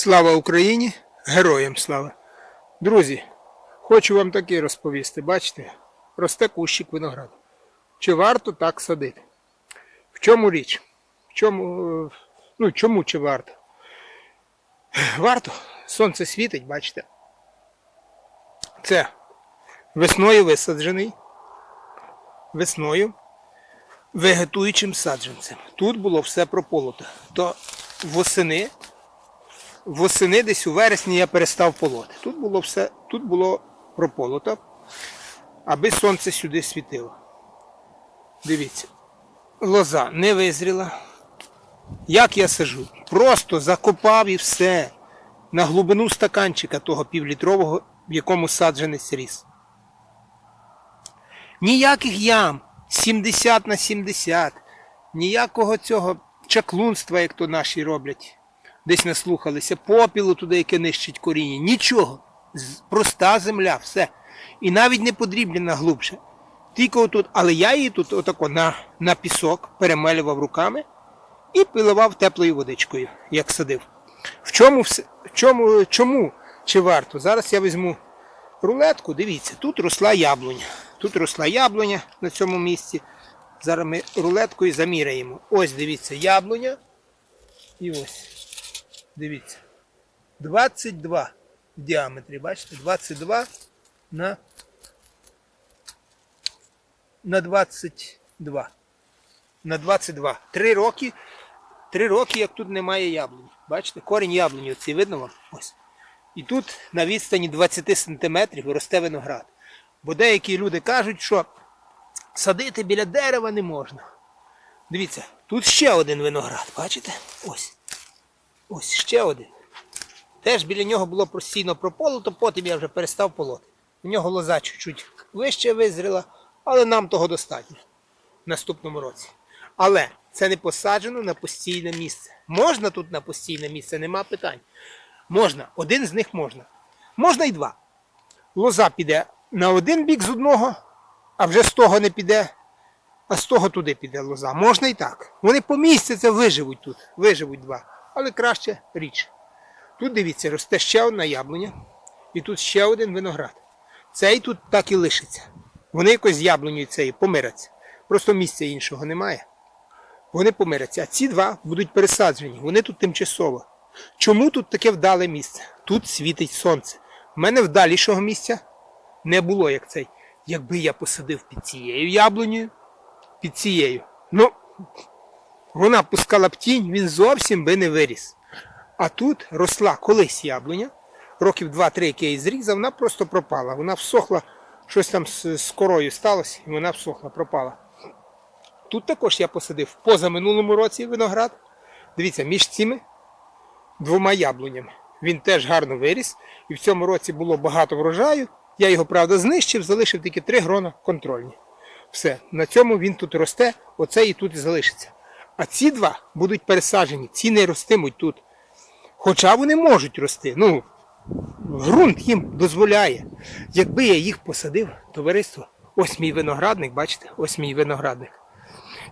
Слава Україні! Героям слава! Друзі, хочу вам таке розповісти. Бачите, росте кущик винограду. Чи варто так садити? В чому річ? В чому, е, ну, чому чи варто? Варто. Сонце світить, бачите. Це весною висаджений. Весною вегетуючим саджанцем. Тут було все прополото. То восени восени десь у вересні я перестав полоти. Тут було все, тут було прополото, аби сонце сюди світило. Дивіться, лоза не визріла. Як я сажу? Просто закопав і все на глибину стаканчика того півлітрового, в якому саджанець ріс. Ніяких ям 70 на 70, ніякого цього чаклунства, як то наші роблять десь наслухалися, попілу туди, яке нищить коріння. Нічого. Проста земля, все. І навіть не подріблена глибше. Тільки отут, але я її тут отако на, на пісок перемелював руками і пиливав теплою водичкою, як садив. В чому в чому, чому чи варто? Зараз я візьму рулетку, дивіться, тут росла яблуня. Тут росла яблуня на цьому місці. Зараз ми рулеткою заміряємо. Ось дивіться, яблуня. І ось. Дивіться. 22 в діаметрі, бачите? 22 на, на 22. На 22. Три роки. Три роки, як тут немає яблуні. Бачите, корінь яблуні, оцей видно вам? Ось. І тут на відстані 20 см росте виноград. Бо деякі люди кажуть, що садити біля дерева не можна. Дивіться, тут ще один виноград, бачите? Ось. Ось ще один. Теж біля нього було постійно прополото, потім я вже перестав полоти. У нього лоза чуть-чуть вище визріла, але нам того достатньо в наступному році. Але це не посаджено на постійне місце. Можна тут на постійне місце, нема питань. Можна, один з них можна. Можна і два. Лоза піде на один бік з одного, а вже з того не піде, а з того туди піде лоза. Можна і так. Вони помістяться, виживуть тут, виживуть два. Але краще річ. Тут дивіться, росте ще одна яблуня, і тут ще один виноград. Цей тут так і лишиться. Вони якось з яблунею цією помиряться. Просто місця іншого немає. Вони помиряться. А ці два будуть пересаджені. Вони тут тимчасово. Чому тут таке вдале місце? Тут світить сонце. У мене вдалішого місця не було, як цей. Якби я посадив під цією яблунею, під цією. Ну, вона пускала б тінь, він зовсім би не виріс. А тут росла колись яблуня, років 2-3, як я її зрізав, вона просто пропала. Вона всохла, щось там з, з корою сталося, і вона всохла, пропала. Тут також я посадив позаминулому році виноград. Дивіться, між цими двома яблунями. Він теж гарно виріс. І в цьому році було багато врожаю. Я його, правда, знищив, залишив тільки три грона контрольні. Все, на цьому він тут росте, оце і тут і залишиться. А ці два будуть пересаджені, ці не ростимуть тут. Хоча вони можуть рости. Ну, ґрунт їм дозволяє. Якби я їх посадив, товариство, ось мій виноградник, бачите, ось мій виноградник.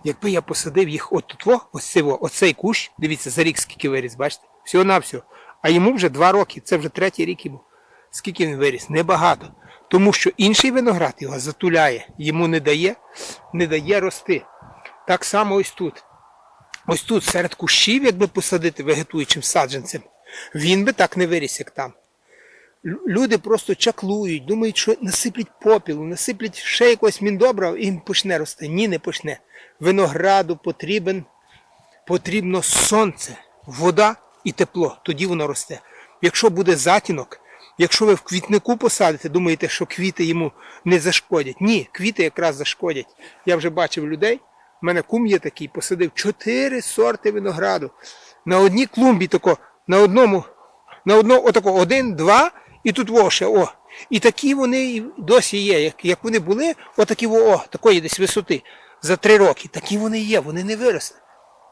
Якби я посадив їх от тут, ось оцей кущ, дивіться, за рік скільки виріс, бачите? Всього на всього. А йому вже два роки, це вже третій рік йому. Скільки він виріс? Небагато. Тому що інший виноград його затуляє, йому не дає, не дає рости. Так само ось тут. Ось тут серед кущів, якби посадити вегетуючим саджанцем, він би так не виріс, як там. Люди просто чаклують, думають, що насиплять попілу, насиплять ще якогось міндобра і почне рости. Ні, не почне. Винограду потрібен, потрібно сонце, вода і тепло. Тоді воно росте. Якщо буде затінок, якщо ви в квітнику посадите, думаєте, що квіти йому не зашкодять. Ні, квіти якраз зашкодять. Я вже бачив людей. У мене кум є такий, посадив чотири сорти винограду. На одній клумбі тако, на одному, на одному, отако, один, два, і тут во о. І такі вони і досі є. Як, як вони були, отакі во, о, такої десь висоти за три роки. Такі вони є, вони не виросли.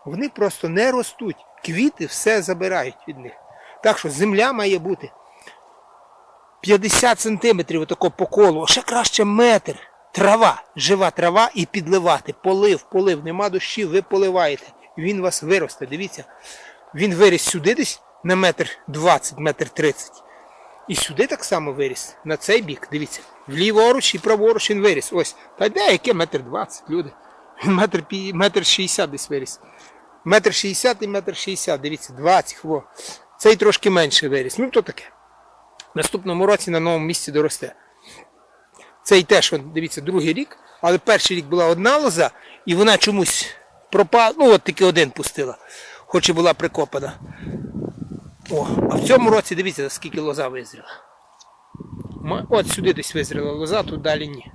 Вони просто не ростуть. Квіти все забирають від них. Так що земля має бути 50 сантиметрів отако по колу, а ще краще метр. Трава, жива трава і підливати. Полив, полив, нема дощів, ви поливаєте. Він вас виросте. Дивіться, він виріс сюди десь на метр 20, метр 30. І сюди так само виріс. На цей бік, дивіться. Вліворуч і праворуч він виріс. Ось. Та де яке метр 20, люди. Метр, метр 60 десь виріс. Метр 60 і метр 60, дивіться, 20. Во. Цей трошки менше виріс. Ну то таке. В наступному році на новому місці доросте. Цей теж, дивіться, другий рік, але перший рік була одна лоза, і вона чомусь пропала. Ну, от тільки один пустила, хоч і була прикопана. О, а в цьому році дивіться, скільки лоза визріла. От сюди десь визріла лоза, тут далі ні.